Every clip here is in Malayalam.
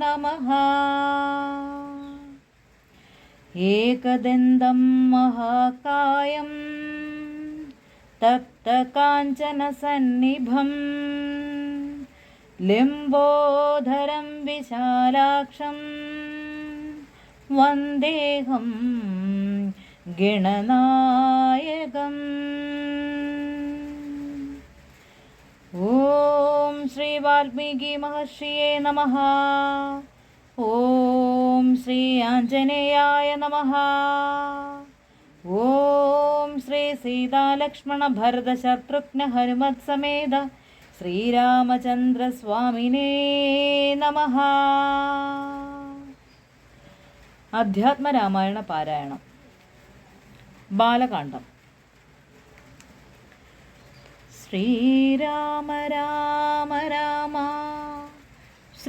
नमः एकदन्तं महाकायं तप्तकाञ्चनसन्निभं लिम्बोधरं विशालाक्षं वन्देहं गणनायकम् വാൽമീകി മഹർഷിയെ നമ ഓം ശ്രീ ആഞ്ജനേയായ നമ ഓം ശ്രീ സീതാലക്ഷ്മണ ഭരത ശത്രുഘ്ന ഹനുമത് സമേത ശ്രീരാമചന്ദ്രസ്വാമിനേ നമ അധ്യാത്മരാമായണ പാരായണം. ബാലകാന്ഡം. ശ്രീരാമ രാമ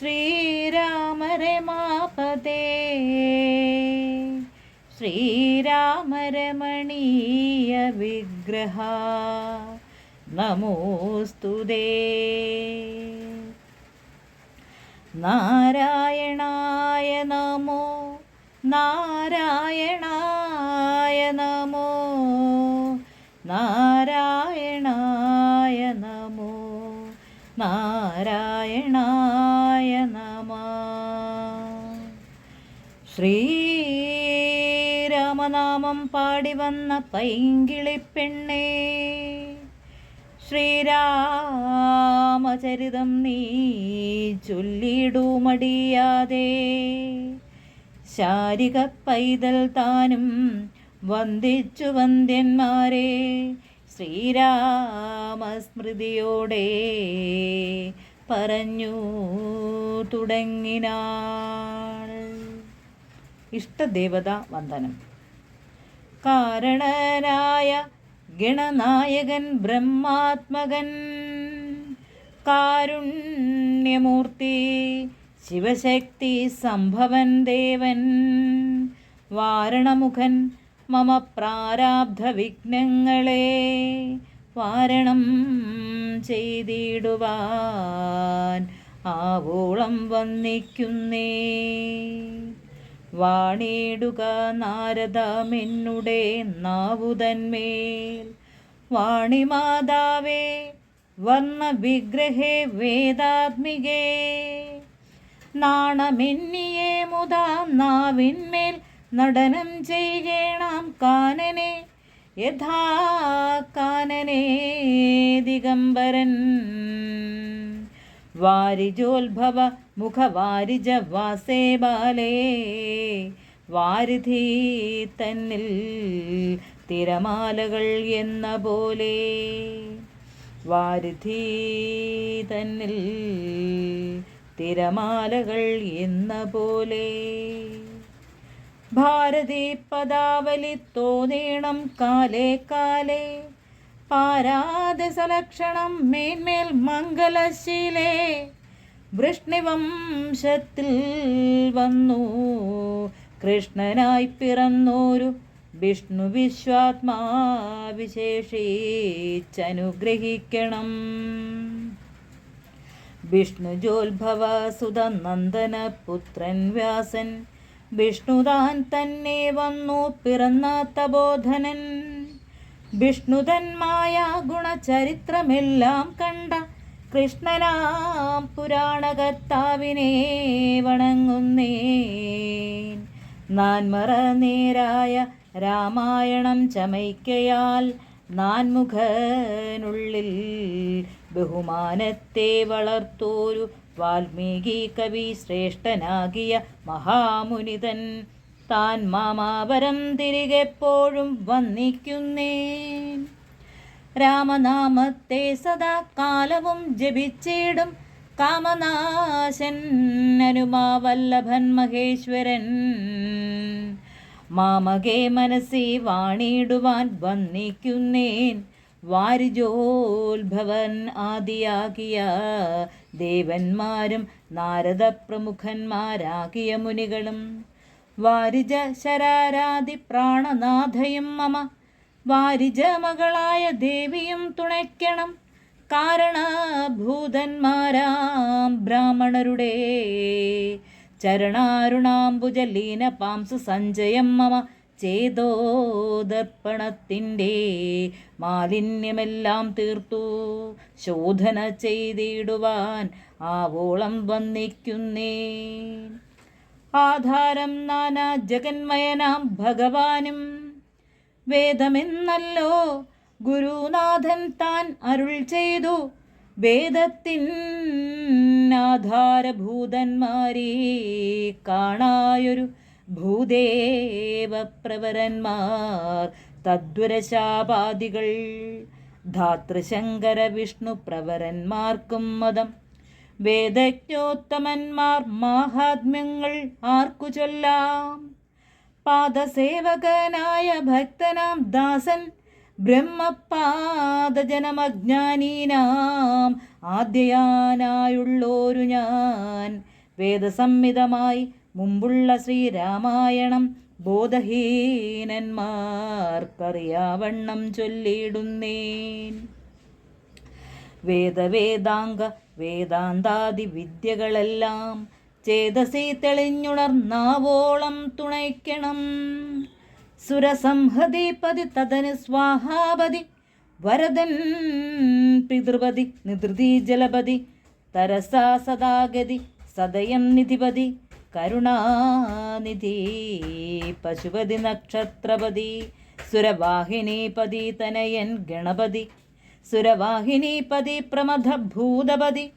ശ്രീരാമ രമാപതേ ശ്രീരാമ രമണീയ വിഗ്രഹ നമോസ്തുതേ നാരായണായ നമോ. നാരായണായ നമോ. നാരായണായ ശ്രീരാമനാമം പാടി വന്ന പൈങ്കിളിപ്പെണ്ണേ ശ്രീരാമചരിതം നീ ചൊല്ലിടുമടിയാതെ ശാരിക പൈതൽ താനും വന്ദിച്ചു വന്ദ്യന്മാരെ ശ്രീരാമസ്മൃതിയോടെ പറഞ്ഞു തുടങ്ങിനാൾ ഇഷ്ടദേവത വന്ദനം. കാരണനായ ഗണനായകൻ ബ്രഹ്മാത്മകൻ കാരുണ്യമൂർത്തി ശിവശക്തി സംഭവൻ ദേവൻ വാരണമുഖൻ മമ പ്രാരാബ്ധ വിഘ്നങ്ങളെ വാരണം ചെയ്തിടുവാൻ ആവോളം വന്നിക്കുന്നേ. വാണിടുക നാരദമെന്നുടെ നാവുതന്മേൽ. വാണിമാതാവേ വന്ന വിഗ്രഹേ വേദാത്മികേ. നാണമെന്നിയെ മുതാ നാവിന്മേൽ നടനം ചെയ്യേണം കാനനെ. യഥാ കാനനെ ദിഗംബരൻ. വാരിജോത്ഭവ മുഖവാരിജ വാസേ ബാലേ വാരിധി തന്നിൽ തിരമാലകൾ എന്ന പോലെ. വാരിധി തന്നിൽ തിരമാലകൾ എന്ന പോലെ. ഭാരതി പദാവലി തോന്നേണം കാലേ കാലേ പാരാദസലക്ഷണം മേന്മേൽ മംഗലശീലേ വൃഷ്ണിവംശത്തിൽ വന്നു. കൃഷ്ണനായി പിറന്നോരു വിഷ്ണു വിശ്വാത്മാവിശേഷിച്ചനുഗ്രഹിക്കണം വിഷ്ണു വിഷ്ണുജോത്ഭവ സുത നന്ദന പുത്രൻ വ്യാസൻ വിഷ്ണുതാൻ തന്നെ വന്നു പിറന്ന തബോധനൻ വിഷ്ണുതന്മായ ഗുണചരിത്രമെല്ലാം കണ്ട കൃഷ്ണനാം പുരാണകർത്താവിനെ വണങ്ങുന്നേൻ. നാൻമറ നേരായ രാമായണം ചമയ്ക്കയാൽ നാൻമുഖനുള്ളിൽ ബഹുമാനത്തെ വളർത്തോരു വാൽമീകി കവി ശ്രേഷ്ഠനാകിയ മഹാമുനിതൻ. താൻ മാമാവരം തിരികെപ്പോഴും വന്നിക്കുന്നേൻ. രാമനാമത്തെ സദാ കാലവും ജപിച്ചിടും. കാമനാശൻ അനുമാവല്ലഭൻ മഹേശ്വരൻ. മാമകെ മനസ്സി വാണിടുവാൻ വന്നിക്കുന്നേൻ. വാരിജോത്ഭവൻ ആദിയാകിയ ദേവന്മാരും നാരദ പ്രമുഖന്മാരാകിയ മുനികളും. വാരിജ ശരാരാദി പ്രാണനാഥയും മമ വാരിജ മകളായ ദേവിയും തുണയ്ക്കണം. കാരണഭൂതന്മാരാം ബ്രാഹ്മണരുടെ ചരണാരുണാംബുജലീന പാംസു സഞ്ജയം മമ ചേതോദർപ്പണത്തിന്റെ മാലിന്യമെല്ലാം തീർത്തു. ശോധന ചെയ്തിടുവാൻ ആവോളം വന്നിക്കുന്നേ ആധാരം നാനാ ജഗന്മയനാം ഭഗവാനും വേദമെന്നല്ലോ. ഗുരുനാഥൻ താൻ അരുൾ ചെയ്തു. വേദത്തിൻ ആധാരഭൂതന്മാരെ കാണായൊരു ഭൂദേവപ്രവരന്മാർ. തദ്വരശാപാദികൾ ധാതൃശങ്കര വിഷ്ണു പ്രവരന്മാർക്കും മതം. വേദജ്ഞോത്തമന്മാർ മാഹാത്മ്യങ്ങൾ ആർക്കു ചൊല്ലാം? പാദസേവകനായ ഭക്തനാം ദാസൻ ബ്രഹ്മപാദജനമജ്ഞാനീനാം ആദ്യയാനായുള്ളോരു ഞാൻ. വേദസംഹിതമായി മുമ്പുള്ള ശ്രീരാമായണം ബോധഹീനന്മാർക്കറിയാവണ്ണം ചൊല്ലിയിടുന്നേൻ. വേദവേദാംഗ വേദാന്താദി വിദ്യകളെല്ലാം ചേതസി തെളിഞ്ഞുണർന്നാവോളം തുണയ്ക്കണം. സുരസംഹതിപതി തദന് സ്വാഹാപതി. വരദൻ പിതൃപതി നിധൃതി ജലപതി. തരസാ സദാഗതി സദയം നിധിപതി. കരുണാനിധി പശുപതി നക്ഷത്രപതി. സുരവാഹിനിപതി തനയൻ ഗണപതി. സുരവാഹിനിപതി പ്രമഥ ഭൂതപതി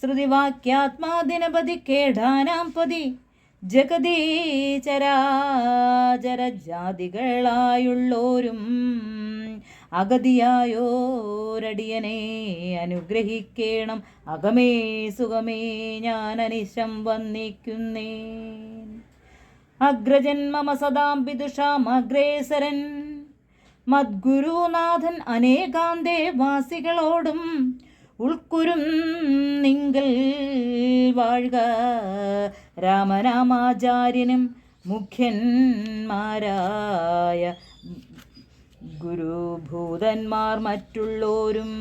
ശ്രുതിവാക്യാത്മാദിനപതി കേടാനാം പതി. ജഗതീചരാചരജാതികളായുള്ളോരും ചരാചര ജാതികളായുള്ളോരും അഗതിയായോരടിയനെ അനുഗ്രഹിക്കേണം. അകമേ സുഖമേ ഞാൻ അനിശം വന്നിക്കുന്നേ. അഗ്രജന്മമ സദാം വിദുഷാം അഗ്രേസരൻ. മദ്ഗുരുനാഥൻ അനേകാന്തേ വാസികളോടും ഉൾക്കുരും നിങ്കൽ വാഴുക. രാമനാമാചാര്യനും മുഖ്യന്മാരായ ഗുരുഭൂതന്മാർ മറ്റുള്ളോരും